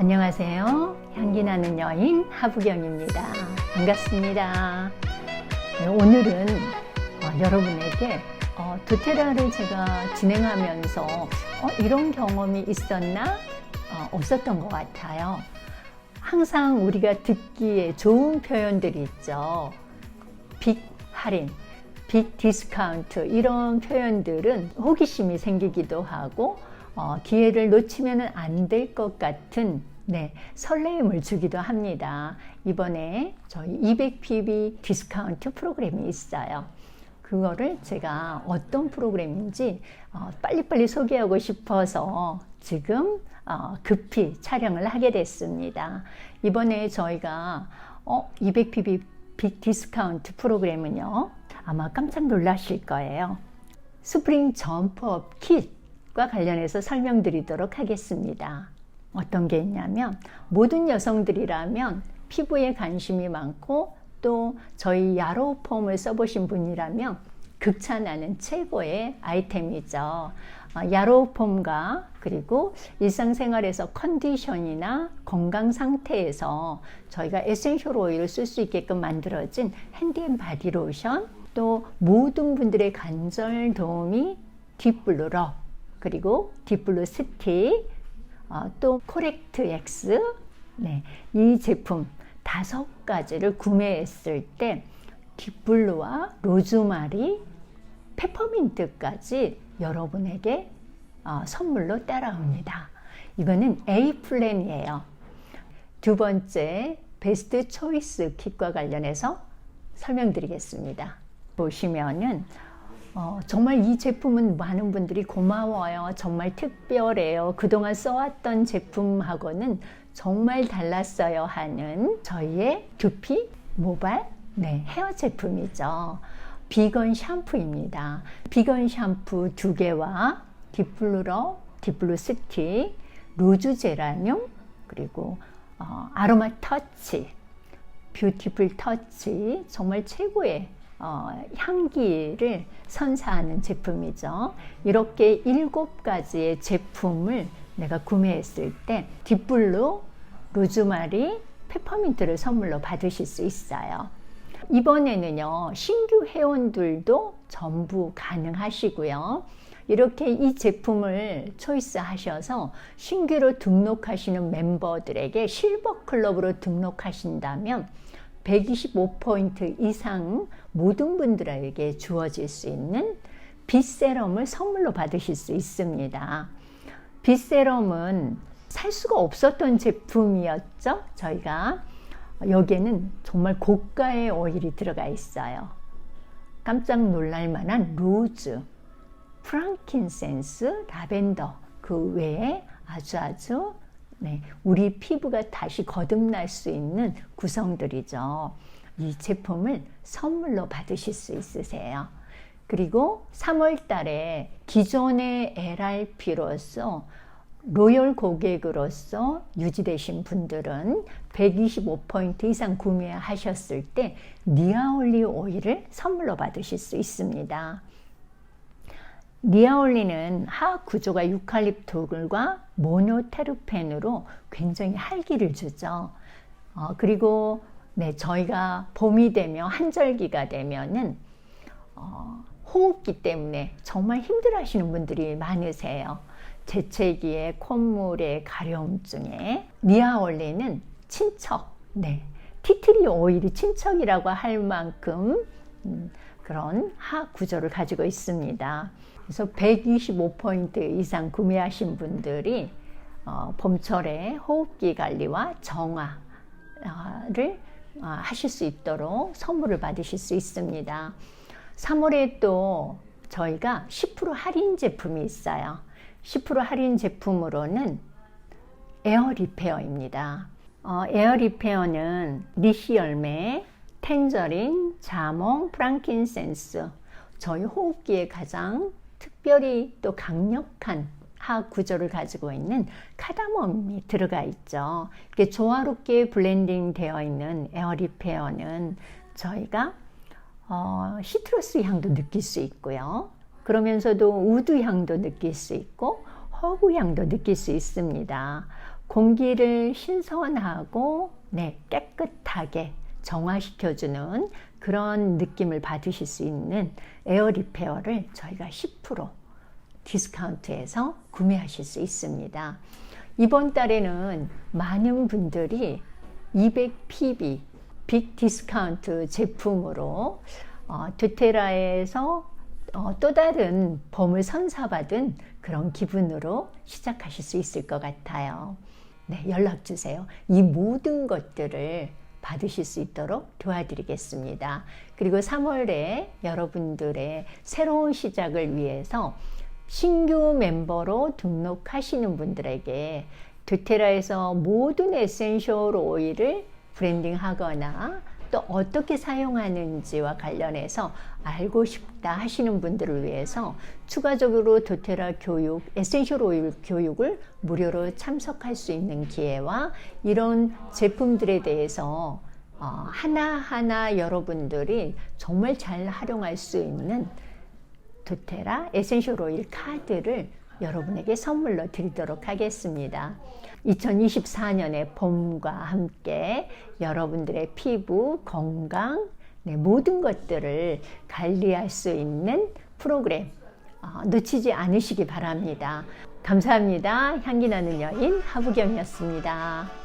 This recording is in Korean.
안녕하세요. 향기 나는 여인 하부경입니다. 반갑습니다. 네, 오늘은 어, 여러분에게 어, 도테라를 제가 진행하면서 어, 이런 경험이 있었나 어, 없었던 것 같아요. 항상 우리가 듣기에 좋은 표현들이 있죠. 빅 할인, 빅 디스카운트 이런 표현들은 호기심이 생기기도 하고 어, 기회를 놓치면 안 될 것 같은 네, 설레임을 주기도 합니다. 이번에 저희 200pb 디스카운트 프로그램이 있어요. 그거를 제가 어떤 프로그램인지 어, 빨리빨리 소개하고 싶어서 지금 어, 급히 촬영을 하게 됐습니다. 이번에 저희가 어, 200pb 빅 디스카운트 프로그램은요. 아마 깜짝 놀라실 거예요. 스프링 점프업 킷 과 관련해서 설명드리도록 하겠습니다. 어떤 게 있냐면 모든 여성들이라면 피부에 관심이 많고 또 저희 야로우 폼을 써보신 분이라면 극찬하는 최고의 아이템이죠. 어, 야로우 폼과 그리고 일상생활에서 컨디션이나 건강 상태에서 저희가 에센셜 오일을 쓸 수 있게끔 만들어진 핸드앤바디 로션 또 모든 분들의 관절 도우미 딥블루 럽 그리고 딥블루 스틱 어, 또 코렉트 X 네, 이 제품 다섯 가지를 구매했을 때 딥블루와 로즈마리 페퍼민트까지 여러분에게 어, 선물로 따라옵니다. 이거는 A 플랜이에요. 두 번째 베스트 초이스 kit과 관련해서 설명드리겠습니다. 보시면은 어, 정말 이 제품은 많은 분들이 고마워요. 정말 특별해요. 그동안 써왔던 제품하고는 정말 달랐어요 하는 저희의 두피 모발 네, 헤어 제품이죠. 비건 샴푸입니다. 비건 샴푸 두 개와 딥블루러, 딥블루 스틱, 로즈 제라늄, 그리고 어, 아로마 터치, 뷰티풀 터치, 정말 최고의 어, 향기를 선사하는 제품이죠. 이렇게 일곱 가지의 제품을 내가 구매했을 때 딥블루, 로즈마리, 페퍼민트를 선물로 받으실 수 있어요. 이번에는요, 신규 회원들도 전부 가능하시고요. 이렇게 이 제품을 초이스 하셔서 신규로 등록하시는 멤버들에게 실버 클럽으로 등록하신다면 125포인트 이상 모든 분들에게 주어질 수 있는 빗세럼을 선물로 받으실 수 있습니다. 빗세럼은 살 수가 없었던 제품이었죠. 저희가 여기에는 정말 고가의 오일이 들어가 있어요. 깜짝 놀랄 만한 로즈, 프랑킨센스, 라벤더 그 외에 아주 아주 네, 우리 피부가 다시 거듭날 수 있는 구성들이죠. 이 제품을 선물로 받으실 수 있으세요. 그리고 3월 달에 기존의 LRP로서 로열 고객으로서 유지되신 분들은 125포인트 이상 구매하셨을 때 니아올리 오일을 선물로 받으실 수 있습니다. 니아올리는 화학 구조가 유칼립토글과 모노테르펜으로 굉장히 활기를 주죠. 어, 그리고 네, 저희가 봄이 되면 한절기가 되면은 어, 호흡기 때문에 정말 힘들어하시는 분들이 많으세요. 재채기에 콧물에 가려움증에 니아올리는 친척, 네, 티트리 오일이 친척이라고 할 만큼 음, 그런 화학 구조를 가지고 있습니다. 그래서 125포인트 이상 구매하신 분들이 어, 봄철에 호흡기 관리와 정화를 어, 하실 수 있도록 선물을 받으실 수 있습니다. 3월에 또 저희가 10% 할인 제품이 있어요. 10% 할인 제품으로는 에어 리페어입니다. 어, 에어 리페어는 리시 열매, 텐저린, 자몽, 프랑킨센스 저희 호흡기에 가장 특별히 또 강력한 화학 구조를 가지고 있는 카다몬이 들어가 있죠. 이렇게 조화롭게 블렌딩 되어 있는 에어리페어는 저희가 어, 시트러스 향도 느낄 수 있고요. 그러면서도 우드 향도 느낄 수 있고 허브 향도 느낄 수 있습니다. 공기를 신선하고 네, 깨끗하게 정화시켜주는 그런 느낌을 받으실 수 있는 에어 리페어를 저희가 10% 디스카운트에서 구매하실 수 있습니다. 이번 달에는 많은 분들이 200pb 빅 디스카운트 제품으로 어, 두테라에서 어, 또 다른 봄을 선사받은 그런 기분으로 시작하실 수 있을 것 같아요. 네, 연락 주세요. 이 모든 것들을 받으실 수 있도록 도와드리겠습니다. 그리고 3월에 여러분들의 새로운 시작을 위해서 신규 멤버로 등록하시는 분들에게 두테라에서 모든 에센셜 오일을 브랜딩 하거나 또 어떻게 사용하는지와 관련해서 알고 싶다 하시는 분들을 위해서 추가적으로 도테라 교육, 에센셜 오일 교육을 무료로 참석할 수 있는 기회와 이런 제품들에 대해서 어, 하나하나 여러분들이 정말 잘 활용할 수 있는 도테라 에센셜 오일 카드를 여러분에게 선물로 드리도록 하겠습니다. 2024년의 봄과 함께 여러분들의 피부, 건강, 네, 모든 것들을 관리할 수 있는 프로그램 어, 놓치지 않으시기 바랍니다. 감사합니다. 향기 나는 여인 하부경이었습니다.